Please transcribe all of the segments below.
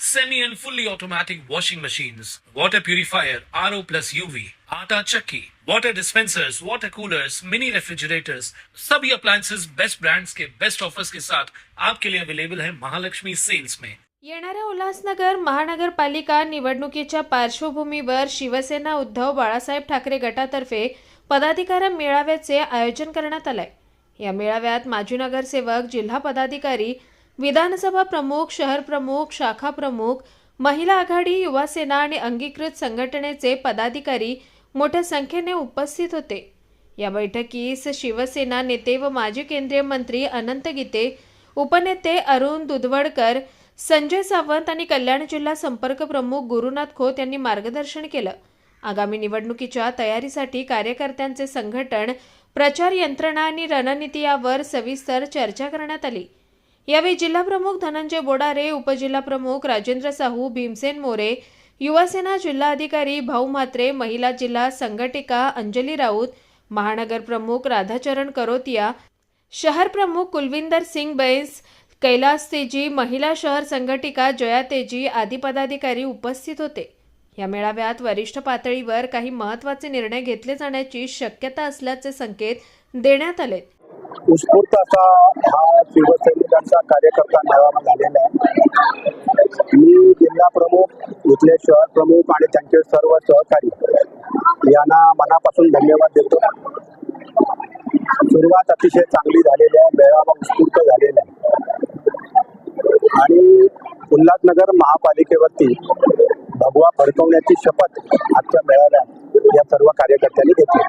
semi and fully automatic washing machines, water purifier, RO plus UV, आटा चक्की, water dispensers, water coolers, mini refrigerators, सभी appliances best brands के best offers के साथ आपके लिए अवेलेबल है महालक्ष्मी सेल्स में येणाऱ्या उल्हासनगर महानगरपालिका निवडणुकीच्या पार्श्वभूमीवर शिवसेना उद्धव बाळासाहेब ठाकरे गटातर्फे पदाधिकारी मेळाव्याचे आयोजन करण्यात आलंय. या मेळाव्यात माजी नगरसेवक जिल्हा पदाधिकारी विधानसभा प्रमुख शहर प्रमुख शाखा प्रमुख महिला आघाडी युवा सेना आणि अंगीकृत संघटनेचे पदाधिकारी मोठ्या संख्येने उपस्थित होते. या बैठकीस शिवसेना नेते व माजी केंद्रीय मंत्री अनंत गीते उपनेते अरुण दुधवडकर संजय सावंत आणि कल्याण जिल्हा संपर्क प्रमुख गुरुनाथ खोत यांनी मार्गदर्शन केलं. आगामी निवडणुकीच्या तयारीसाठी कार्यकर्त्यांचे संघटन प्रचार यंत्रणा आणि रणनीती यावर सविस्तर चर्चा करण्यात आली. यावेळी जिल्हाप्रमुख धनंजय बोडारे उपजिल्हाप्रमुख राजेंद्र साहू भीमसेन मोरे युवासेना जिल्हाधिकारी भाऊ म्हात्रे महिला जिल्हा संघटिका अंजली राऊत महानगर प्रमुख राधाचरण करोतिया शहर प्रमुख कुलविंदर सिंग बैस कैलास तेजी महिला शहर संघटिका जया तेजी आदी पदाधिकारी उपस्थित होते. या मेळाव्यात वरिष्ठ पातळीवर काही महत्त्वाचे निर्णय घेतले जाण्याची शक्यता असल्याचे संकेत देण्यात आले उत्स्फूर्त असा हा शिवसैनिकांचा कार्यकर्ता मेळावा झालेला आहे. मी जिल्हा प्रमुख इथले शहर प्रमुख आणि त्यांचे सर्व सहकारी यांना मनापासून धन्यवाद देतो. सुरुवात अतिशय चांगली झालेली आहे मेळावा उत्स्फूर्त झालेला आहे. आणि उल्हासनगर महापालिकेवरती भगवा फडकवण्याची शपथ आजच्या मेळाव्यात या सर्व कार्यकर्त्यांनी घेतली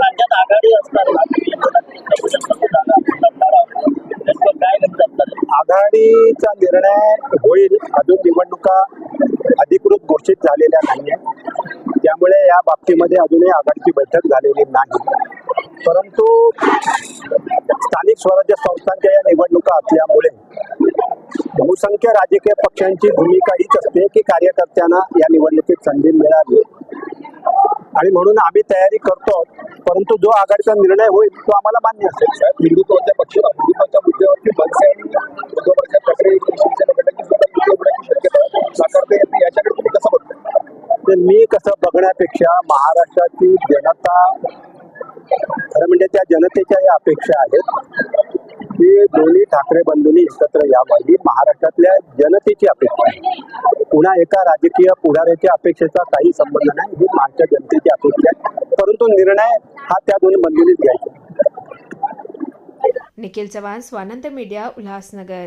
राज्यात आघाडी असणार आघाडीचा निर्णय होईल. अजून निवडणुका अधिकृत घोषित झालेल्या नाही त्यामुळे या बाबतीमध्ये अजूनही आघाडीची बैठक झालेली नाही. परंतु स्थानिक स्वराज्य संस्थांच्या या निवडणुका असल्यामुळे बहुसंख्य राजकीय पक्षांची भूमिका हीच असते की कार्यकर्त्यांना या निवडणुकीत संधी मिळाली. आणि म्हणून आम्ही तयारी करतो परंतु जो आघाडीचा निर्णय होईल तो आम्हाला मान्य असेल. हिंदुत्वाच्या पक्ष हिंदुत्वाच्या मुद्द्यावरती तर मी कसं बघण्यापेक्षा महाराष्ट्राची जनता खरं म्हणजे त्या जनतेच्या या अपेक्षा आहेत की दोन्ही ठाकरे बंधूंनी एकत्र यावं. ही महाराष्ट्रातल्या जनतेची अपेक्षा आहे. पुन्हा एका राजकीय पुढाऱ्याच्या अपेक्षेचा काही संबंध नाही ही महाराष्ट्र जनतेची अपेक्षा आहे. परंतु निर्णय हा त्या दोन्ही बंधूंनीच घ्यायचा. निखिल चव्हाण स्वानंद मीडिया उल्हासनगर.